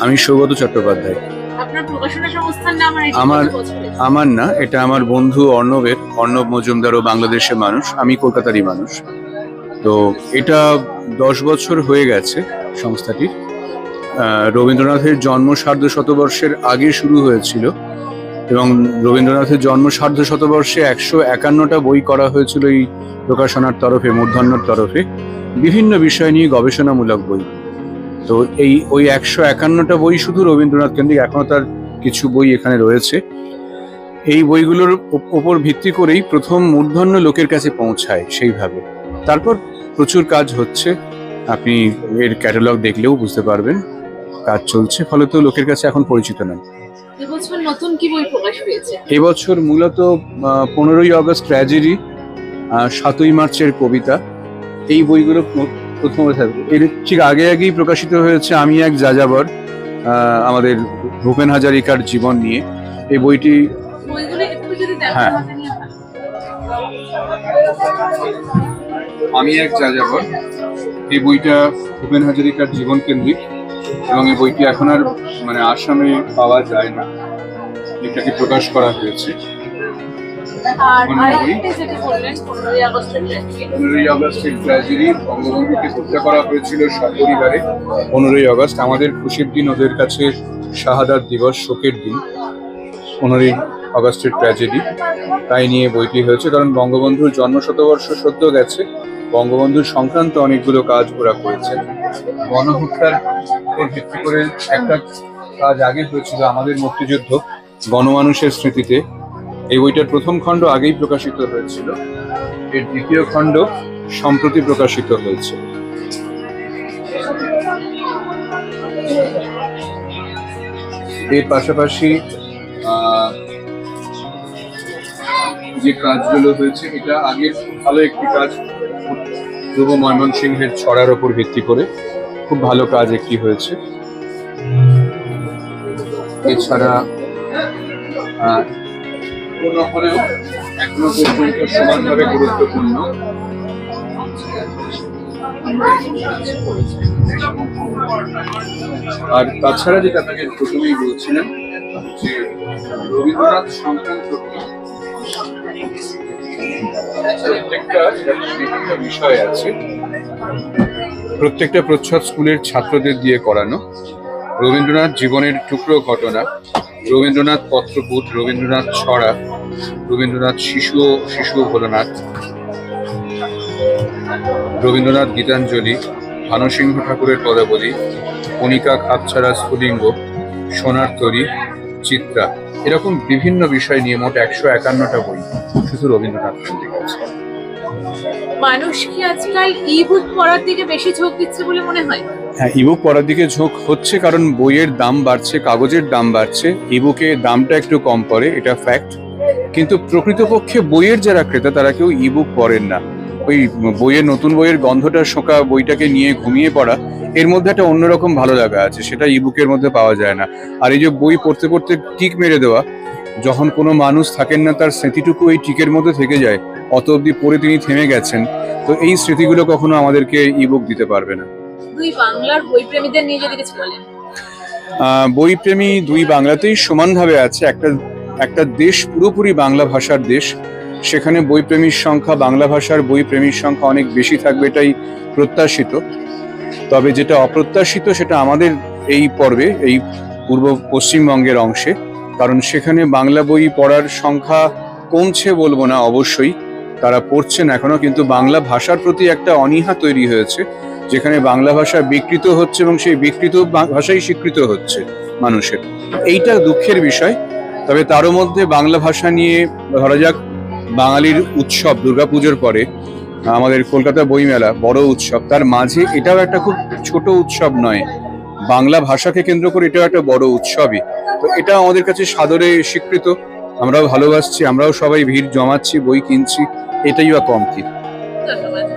আমি সৌগত চট্টোপাধ্যায়। আমার- আমার না এটা আমার বন্ধু অর্ণবের অর্ণব মজুমদার ও বাংলাদেশের মানুষ আমি কলকাতারই মানুষ। তো এটা দশ বছর হয়ে গেছে সংস্থাটির। রবীন্দ্রনাথের জন্ম সার্ধ শতবর্ষের আগে শুরু হয়েছিল এবং রবীন্দ্রনাথের জন্ম সার্ধ শতবর্ষে একশো একান্নটা বই করা হয়েছিল এই প্রকাশনার তরফে মূর্ধন্যর তরফে। বিভিন্ন বিষয় নিয়ে গবেষণামূলক বই। তো এই ওই একশো একান্নটা বই শুধু রবীন্দ্রনাথ কেন্দ্রিক এখনও তার কিছু বই এখানে রয়েছে। এই বইগুলোর ওপ- ওপর ভিত্তি করেই প্রথম মূর্ধন্য লোকের কাছে পৌঁছায় সেইভাবে। তারপর প্রচুর কাজ হচ্ছে। আপনি এর ক্যাটালগ দেখলেও বুঝতে পারবেন কাজ চলছে ফলে তো লোকের কাছে এখন পরিচিত নয় এবছর নতুন কি বই প্রকাশ পেয়েছে এবছর মূলত পনেরোই আগস্ট ট্র্যাজেডি সাতই মার্চের কবিতা। এই বইগুলো প্রথমে এর ঠিক আগে আগেই প্রকাশিত হয়েছে আমি এক যাযাবর আমাদের ভূপেন হাজারিকার জীবন নিয়ে। এই বইটি হ্যাঁ। আমি এক যাযাবর। এই বইটা ভূপেন হাজারিকার জীবন কেন্দ্রিক এবং এই বইটি এখন আর মানে আসামে পাওয়া যায় না। এটাকে প্রকাশ করা হয়েছে। আর কোন আরেকটা যেটা বললেন পনেরোই আগস্টের পনেরোই আগস্টের ট্র্যাজেডি বঙ্গবন্ধুকে হত্যা করা হয়েছিল সপরিবারে পনেরোই আগস্ট আমাদের খুশির দিন ওদের কাছে শাহাদাত দিবস শোকের দিন। পনেরোই আগস্টের ট্র্যাজেডি তাই নিয়ে বইটি হয়েছে কারণ বঙ্গবন্ধুর জন্ম শতবর্ষ সদ্য গেছে। বঙ্গবন্ধুর সংক্রান্ত অনেকগুলো কাজ ওরা করেছে গণহত্যার উপর ভিত্তি করে একটা কাজ আগে হয়েছিল আমাদের মুক্তিযুদ্ধ গণমানুষের স্মৃতিতে। এই বইটার প্রথম খণ্ড আগেই প্রকাশিত হয়েছিল। এর দ্বিতীয় খণ্ড সম্প্রতি প্রকাশিত হয়েছে। এর পাশাপাশি যে কাজগুলো হয়েছে, এটা আগের ভালো একটি কাজ। পূর্ব ময়মনসিংহের ছড়ার ওপর ভিত্তি করে খুব ভালো কাজ একটি হয়েছে। এছাড়া কোনো হলেও এখনও পর্যন্ত সমানভাবে গুরুত্বপূর্ণ। আর তাছাড়া যেটা আপনাকে প্রথমেই বলছিলেন যে রবীন্দ্রনাথ সংক্রান্ত প্রত্যেকটা বিষয় আছে। প্রত্যেকটা প্রচ্ছদ স্কুলের ছাত্রদের দিয়ে করানো। রবীন্দ্রনাথ জীবনের টুকরো ঘটনা। রবীন্দ্রনাথ পত্রপুট রবীন্দ্রনাথ ছড়া, রবীন্দ্রনাথ শিশু শিশু ভোলনাথ, রবীন্দ্রনাথ গীতাঞ্জলি, ভানুসিংহ ঠাকুরের পদাবলী, কণিকা খাপছাড়া স্ফুলিঙ্গ, সোনার তরী, চিত্রা এরকম বিভিন্ন বিষয় নিয়ে মোট একশো একান্নটা বই শুধু রবীন্দ্রনাথ কেন্দ্রিক আছে। মানুষ কি আজকাল ই বুক পড়ার দিকে বেশি ঝোঁক দিচ্ছে বলে মনে হয়? হ্যাঁ ইবুক পড়ার দিকে ঝোঁক হচ্ছে কারণ বইয়ের দাম বাড়ছে, কাগজের দাম বাড়ছে। ইবুকে দামটা একটু কম পড়ে, এটা ফ্যাক্ট কিন্তু প্রকৃতপক্ষে বইয়ের যারা ক্রেতা, তারা কেউ ইবুক পড়েন না। ওই বইয়ের নতুন বইয়ের গন্ধটা, শোকা বইটাকে নিয়ে ঘুমিয়ে পড়া, এর মধ্যে একটা অন্যরকম ভালো লাগা আছে, সেটা ইবুকের মধ্যে পাওয়া যায় না। আর এই যে বই পড়তে পড়তে টিক মেরে দেওয়া, যখন কোনো মানুষ থাকেন না, তার স্মৃতিটুকু এই টিকের মধ্যে থেকে যায়। অত অবধি পড়ে তিনি থেমে গেছেন। তো এই স্মৃতিগুলো কখনো আমাদেরকে ইবুক দিতে পারবে না। দুই বাংলার বই প্রেমীদের নিয়ে যদি কিছু বলেন। আহ, বইপ্রেমী দুই বাংলাতেই সমানভাবে আছে। একটা একটা দেশ পুরোপুরি বাংলা ভাষার দেশ। সেখানে বইপ্রেমীর সংখ্যা বাংলা ভাষার বইপ্রেমীর সংখ্যা অনেক বেশি থাকবে এটাই প্রত্যাশিত। তবে যেটা অপ্রত্যাশিত সেটা আমাদের এই পর্বে এই পূর্ব পশ্চিমবঙ্গের অংশে। কারণ সেখানে বাংলা বই পড়ার সংখ্যা কমছে বলব না অবশ্যই। তারা পড়ছেন এখনও কিন্তু বাংলা ভাষার প্রতি একটা অনীহা তৈরি হয়েছে। যেখানে বাংলা ভাষা বিকৃত হচ্ছে এবং সেই বিকৃত ভাষাই স্বীকৃত হচ্ছে মানুষের। এইটা দুঃখের বিষয়। তবে তারও মধ্যে বাংলা ভাষা নিয়ে ধরা যাক, বাঙালির উৎসব, দুর্গাপুজোর পরে, আমাদের কলকাতা বইমেলা, বড় উৎসব। তার মাঝে এটাও একটা খুব ছোট উৎসব নয়, বাংলা ভাষাকে কেন্দ্র করে এটাও একটা বড় উৎসবই। তো এটা আমাদের কাছে সাদরে স্বীকৃত। আমরাও ভালোবাসছি, আমরাও সবাই ভিড় জমাচ্ছি, বই কিনছি, এটাই বা কম কি। ধন্যবাদ।